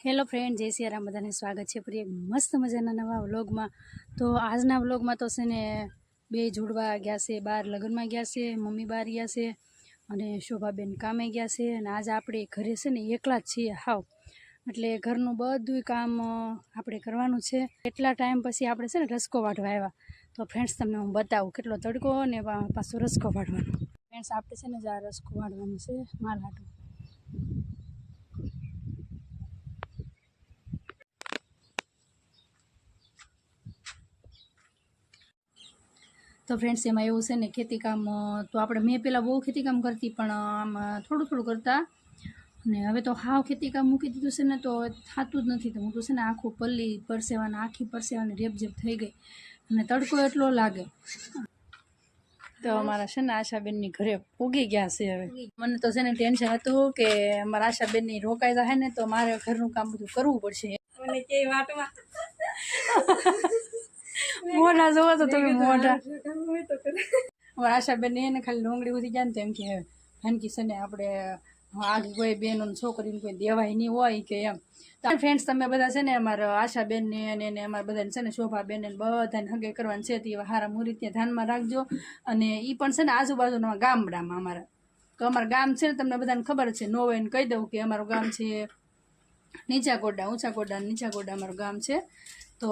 Hello friend જય સિયારામ બધાને સ્વાગત છે ફરી એક મસ્ત મજાના નવા વ્લોગમાં. તો આજના વ્લોગમાં તો છે ને બે જોડવા ગયા છે બહાર લગ્નમાં ગયા છે, મમ્મી બહાર ગયા છે અને શોભાબેન કામે ગયા છે અને આજ આપણે ઘરે છે ને એકલા જ છીએ, હાવ. એટલે ઘરનું બધું કામ આપણે કરવાનું છે. એટલા ટાઈમ પછી આપણે છે ને રસકો વાઢવા આવ્યા. તો ફ્રેન્ડ્સ તમને હું બતાવું કેટલો તડકો અને પાછો રસકો વાઢવાનો. ફ્રેન્ડ્સ આપણે છે ને જ આ રસકો વાઢવાનું છે, માલ હાટું. તો ફ્રેન્ડ્સ એમાં એવું છે ને ખેતીકામ તો આપણે મેં પહેલાં બહુ ખેતીકામ કરતી પણ આમ થોડું થોડું કરતા. અને હવે તો હાવ ખેતીકામ મૂકી દીધું છે ને તો થતું જ નથી. તો હું તો છે ને આખું પલ્લી પરસેવાના આખી પરસેવાની રેપઝેપ થઈ ગઈ. અને તડકો એટલો લાગે. તો અમારા છે ને આશાબેનની ઘરે પૂગી ગયા છે હવે. મને તો છે ને ટેન્શન હતું કે અમારા આશાબેનની રોકાઈ જાય ને તો મારે ઘરનું કામ બધું કરવું પડશે. મને કે વાટમાં મોઢા જોવો તો તમે મોઢા. અમારા આશાબેન એને ખાલી ડુંગળી ઉધી જાય ને તો એમ કે ભાનકી આપણે આગળ કોઈ બેન છોકરીને કોઈ દેવાય નહીં હોય કે એમ. ફ્રેન્ડ્સ તમે બધા છે ને અમારા આશાબેન ને અને એને અમારા બધાને છે ને શોભાબેન ને બધાને હગે કરવાનું છે તે હારા મુહૂર્ત ત્યાં ધ્યાનમાં રાખજો. અને એ પણ છે ને આજુબાજુના ગામડામાં અમારા. તો અમારું ગામ છે ને તમને બધાને ખબર છે નો હોય કહી દઉં કે અમારું ગામ છે નીચા ગોડા, ઊંચા ગોડા નીચા ગોડા અમારું ગામ છે. તો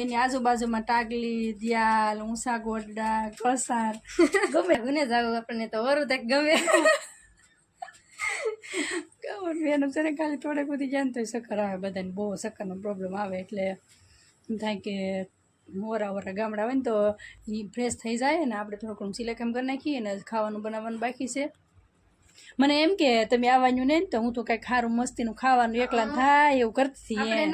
એની આજુબાજુમાં ટાગલી, દિયાલ, ઊંચા ગોડા કસાર ગમે ગુને જાવ આપણને તો વરું તક ગમે. બેનું ને ખાલી થોડેક બધી જાણ તો શક્કર આવે બધાને, બહુ શક્કરનો પ્રોબ્લેમ આવે એટલે એમ થાય કે મોરા વોરા ગામડા હોય ને તો એ ફ્રેશ થઈ જાય ને આપણે થોડું ઘણું સિલેકમ કરી નાખીએ ને ખાવાનું બનાવવાનું બાકી છે. મને એમ કે તમે આવવાનું નહીં તો હું તો કઈ ખારું મસ્તીનું ખાવાનું એકલા થાય એવું કરતી એમ.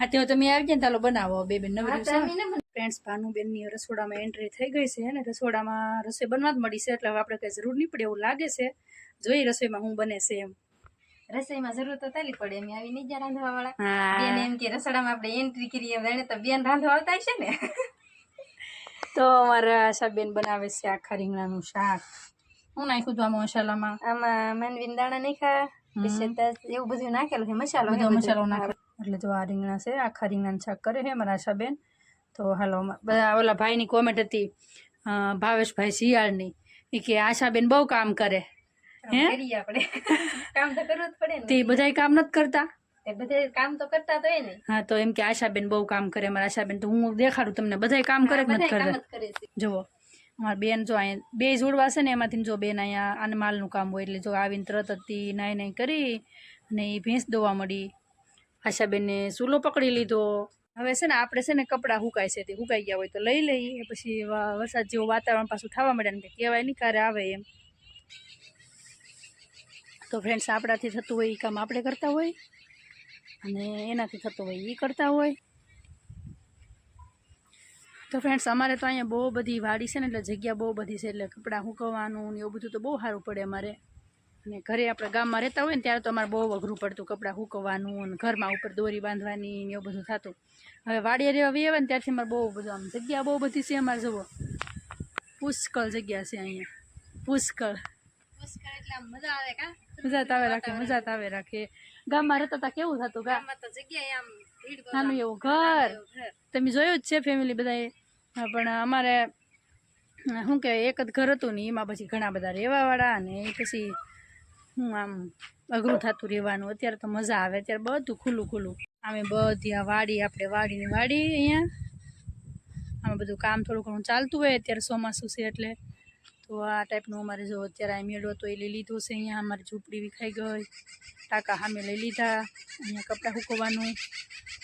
હે તો તમે આવી જાય ચાલો બનાવો બે બેન ન બનાવીએ. ફ્રેન્ડ્સ ભાનુબેનની રસોડામાં એન્ટ્રી થઈ ગઈ છે અને રસોડામાં રસોઈ બનવા જ મળી છે એટલે હવે આપણે કઈ જરૂર નહીં પડે એવું લાગે છે જોઈ રસોઈમાં હું બને છે એમ રસોઈમાં જરૂર તો તાલી પડે એમ આવી નહીં રાંધવા વાળા બેન એમ કે રસોડામાં આપણે એન્ટ્રી કરીએ એમ તો બેન રાંધવા આવતા છે ને તો અમારા આશાબેન બનાવે છે આખા રીંગણાનું શાક. હું નાખ્યું હતું આમાં મસાલામાં? આમાં માનવીન દાણા નહીં ખા એવું બધું નાખેલું છે મસાલો મસાલો નાખે એટલે જો આ રીંગણા છે આખા રીંગણાનું શાક કરે છે અમારા આશાબેન તો હાલો બધા ઓલા ભાઈની કોમેન્ટ હતી ભાવેશભાઈ શિયાળની. એ કે આશાબેન બહુ કામ કરે. હે? આપણે. કામ તો કરવું જ પડે તે બધાય કામ નથી કરતા. તે બધે કામ તો કરતા તો ને હા તો એમ કે આશાબેન બહુ કામ કરે મારા આશાબેન તો હું દેખાડું તમને બધાય કામ કરે નથી કરતા? કરે જુઓ અમારા બેન જો અહીંયા બે જોડવા છે ને એમાંથી જો બેન અહીંયા આને માલનું કામ હોય એટલે જો આવીને તરત હતી નાઈ નાઈ કરી અને એ ભેંસ દોવા મળી. આશાબેનને ચૂલો પકડી લીધો. હવે છે ને આપણે છે ને કપડાં હુકાય છે તે હુકાઈ ગયા હોય તો લઈ લઈએ પછી વરસાદ જેવું વાતાવરણ પાછું થવા મળે ને કહેવાય નહીં ક્યારે આવે એમ. તો ફ્રેન્ડ્સ આપણાથી થતું હોય એ કામ આપણે કરતા હોય. અને એનાથી થતું હોય એ કરતા હોય. તો ફ્રેન્ડ્સ અમારે તો અહીંયા બહુ બધી વાડી છે ને, એટલે જગ્યા બહુ બધી છે, એટલે કપડાં સૂકવવાનું ને એવું બધું તો બહુ સારું પડે અમારે. અને ઘરે આપણે ગામમાં રહેતા હોય ને, ત્યારે તો અમારે બહુ અઘરું પડતું, કપડાં સૂકવવાનું અને ઘરમાં ઉપર દોરી બાંધવાની ને એવું બધું થતું. હવે વાડીએ રહેવા વી આવે ને, ત્યારથી અમારે બહુ બધું, આમ જગ્યા બહુ બધી છે અમારે, જુઓ. પુષ્કળ જગ્યા છે અહીંયા. પુષ્કળ. પુષ્કળ એટલે મજા આવે કા? મજા આવે રાખે મજા આવે રાખે. ગામમાં રહેતા હતા કેવું થતું ગામ ગામમાં તો જગ્યાએ આમ નાનું એવું ઘર. તમે જોયું જ છે ફેમિલી બધાએ? પણ અમારે શું કે એક જ ઘર હતું ને એમાં પછી ઘણા બધા રહેવાવાળા અને એ પછી હું આમ અઘરું થતું રહેવાનું. અત્યારે તો મજા આવે અત્યારે બધું ખુલ્લું ખુલ્લું. આમે બધી આ વાડી આપણે વાડીની વાડી અહીંયા. આમાં બધું કામ થોડું ઘણું ચાલતું હોય અત્યારે ચોમાસું છે એટલે. તો આ ટાઈપનું અમારે જો અત્યારે આ મેળો તો એ લઈ લીધો છે. અહીંયા અમારી ઝૂંપડી વિખાઈ ગઈ. ટાંકા સામે લઈ લીધા. અહીંયા કપડાં સૂકવવાનું.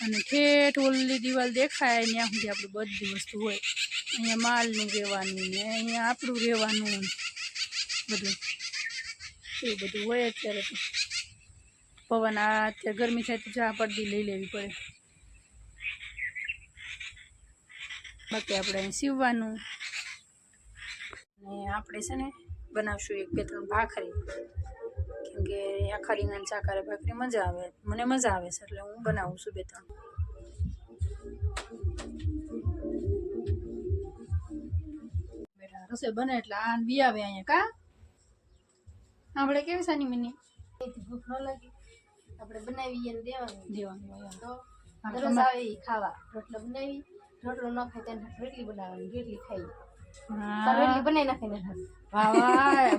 અને ઠેઠ ઓલી દિવાલ દેખાય, ત્યાં સુધી આપણું બધી વસ્તુ હોય. અહીંયા માલનું રહેવાનું ને અહીંયા આપણું રહેવાનું બધું. એવું બધું હોય અત્યારે તો. પવન આ અત્યારે ગરમી થાય તો ચા પડદી લઈ લેવી પડે. બાકી આપણે અહીં સીવવાનું. ને આપણે છે ને બનાવશું એક બે ત્રણ ભાખરી. કેમ કે આખા રીંગણ ચાકારે ભાખરી મજા આવે. મને મજા આવે છે એટલે હું બનાવું છું બે ત્રણ. બેટા રસોઈ બને એટલે આ બી આવે અહીંયા કા? આપણે કેવી સાની મની ભૂખ ન લાગે. આપણે બનાવી એને દેવાનું. દેવાનું હોય તો રસ દરરોજ આવે એ ખાવા. રોટલો બનાવી રોટલો ન ખાય તેને રોટલી બનાવવાની રોટલી ખાઈ. બનાવી નાખીને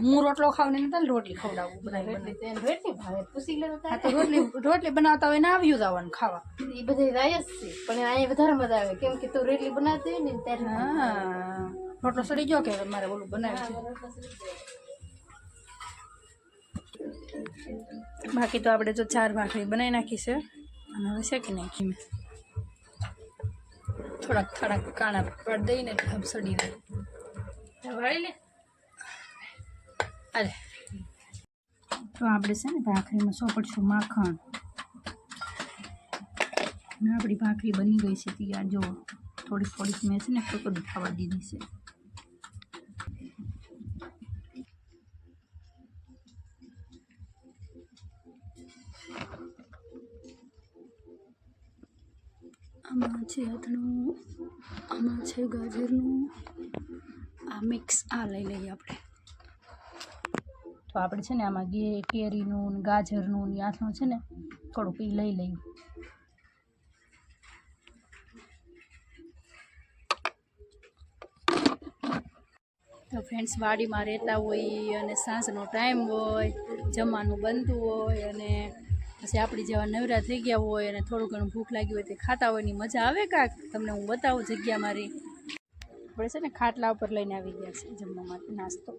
હું રોટલો ખાવ ને તને રોટલી ખવડાવું બનાવી રોટલી ભાવે. પૂછી લે તો બનાવતા હોય ને આવ્યું જવાનું ખાવા. ઈ બધે રાય જ છે પણ અહીંયા વધારે મજા આવે. કેમ કે તું રોટલી બનાવતી હોય ને ત્યારે હા. રોટલો સડી ગયો કે મારે ઓલું બનાવ્યું. બાકી તો આપણે જો ચાર ભાખરી બનાવી નાખી છે. અને હવે શેકી નાખી મેં. થોડાક થોડાક કાણા પાડી દઈને ઢબ સડી દે. વાળી લે અરે તો આપણે છે ને ભાખરીમાં સોપડશું માખણ. આપણી ભાખરી બની ગઈ છે તૈયાર. જો થોડીક થોડીક મેં છે ને કકડી ખાવા દીધી છે. આમાં છે અથણું આમાં છે ગાજરનું. આ મિક્સ આ લઈ લઈએ આપણે. તો આપણે છે ને આમાં ગે કેરીનું ને ગાજરનું ને આથણું છે ને થોડુંક એ લઈ લઈએ. તો ફ્રેન્ડ્સ વાડીમાં રહેતા હોય અને સાંજનો ટાઈમ હોય જમવાનું બનતું હોય અને પછી આપણી જેવા નવરા થઈ ગયા હોય અને થોડું ઘણું ભૂખ લાગી હોય તે ખાતા હોય એની મજા આવે કાંક, તમને હું બતાવું જગ્યા મારી. આપણે છે ને ખાટલા ઉપર લઈને આવી ગયા છે જમવા માટે નાસ્તો.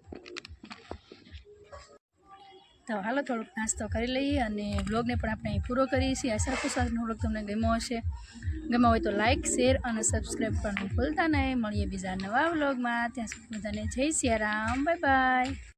તો હાલો થોડોક નાસ્તો કરી લઈએ અને બ્લોગને પણ આપણે અહીં પૂરો કરીએ છીએ. આશા કુશાસનો બ્લોગ તમને ગમ્યો હશે. ગમ્યો હોય તો લાઇક શેર અને સબસ્ક્રાઈબ કરવાનું ભૂલતા નહીં. મળીએ બીજા નવા બ્લોગમાં ત્યાં સુધી બધાને જય સિયારામ. Bye bye